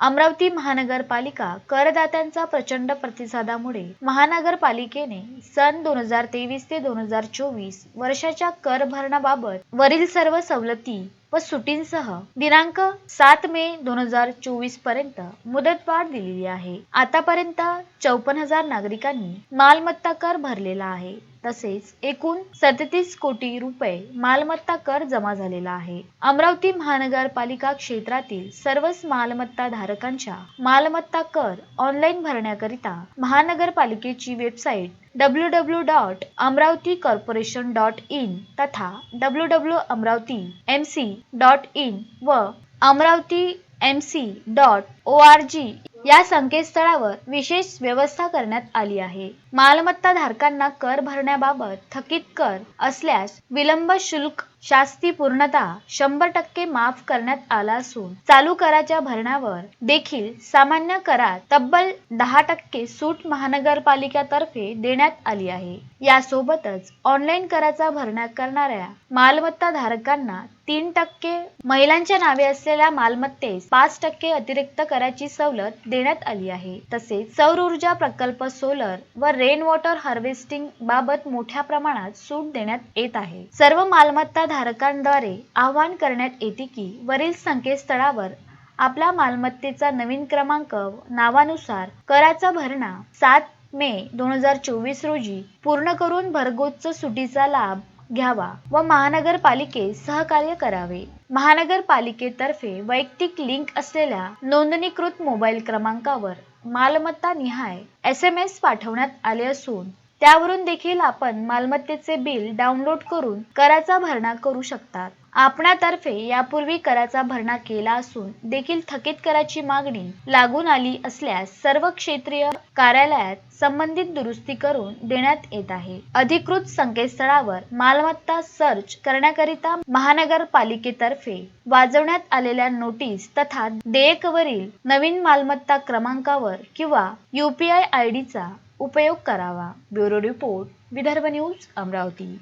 अमरावती महानगरपालिका करदात्यांचा प्रचंड प्रतिसादामुळे महानगरपालिकेने सन दोन हजार तेवीस ते दोन हजार चोवीस वर्षाच्या कर भरणाबाबत वरील सर्व सवलती व सुटींसह दिनांक सात मे दोन हजार चोवीसपर्यंत मुदतवाढ दिलेली आहे. आतापर्यंत चौपन्न हजार नागरिकांनी मालमत्ता कर भरलेला आहे. तसेच एकूण सदतीस कोटी रुपये मालमत्ता कर जमा झालेला आहे. अमरावती महानगरपालिका क्षेत्रातील सर्वच मालमत्ता धारकांच्या मालमत्ता कर ऑनलाईन भरण्याकरिता महानगरपालिकेची website W W dot Amravati corporation dot in तथा W W Amravati M C dot in व Amravati M C dot O R G या संकेतस्थळावर विशेष व्यवस्था करण्यात आली आहे. मालमत्ता धारकांना कर भरण्याबाबत थकीत कर असल्यास विलंब शुल्क शास्ती पूर्णतः शंभर टक्के माफ करण्यात आला असून चालू कराच्या भरण्यावर देखील सामान्य करात तब्बल दहा टक्के सूट महानगरपालिकेतर्फे देण्यात आली आहे. यासोबतच ऑनलाईन कराचा भरणा करणाऱ्या मालमत्ता धारकांना तीन टक्के महिलांच्या नावे असलेल्या मालमत्तेस पाच टक्के अतिरिक्त कर कराची सवलत देण्यात आली आहे. तसेच सौर ऊर्जा प्रकल्प सोलर व रेन वॉटर हार्वेस्टिंग बाबत मोठ्या प्रमाणात सूट देण्यात येत आहे. सर्व मालमत्ता धारकांद्वारे आवाहन करण्यात येते की वरील संकेतस्थळावर आपला मालमत्तेचा नवीन क्रमांक नावानुसार कराचा भरणा सात मे दोन हजार चोवीस रोजी पूर्ण करून भरगोच्च सुटीचा लाभ घ्यावा व महानगरपालिकेत सहकार्य करावे. महानगरपालिकेतर्फे वैयक्तिक लिंक असलेल्या नोंदणीकृत मोबाईल क्रमांकावर मालमत्ता निहाय एस एम एस पाठवण्यात आले असून त्यावरून देखील आपण मालमत्तेचे बिल डाउनलोड करून कराचा भरणा करू शकतात. आपणातर्फे यापूर्वी कराचा भरणा केला असून देखील थकीत कराची मागणी लागून आली असल्यास सर्व क्षेत्रीय कार्यालयात संबंधित दुरुस्ती करून देण्यात येत आहे. अधिकृत संकेतस्थळावर मालमत्ता सर्च करण्याकरिता महानगरपालिकेतर्फे वाजवण्यात आलेल्या नोटीस तथा देयकवरील नवीन मालमत्ता क्रमांकावर किंवा युपीआय आय डीचा उपयोग करावा. Bureau report Vidarbha news Amravati.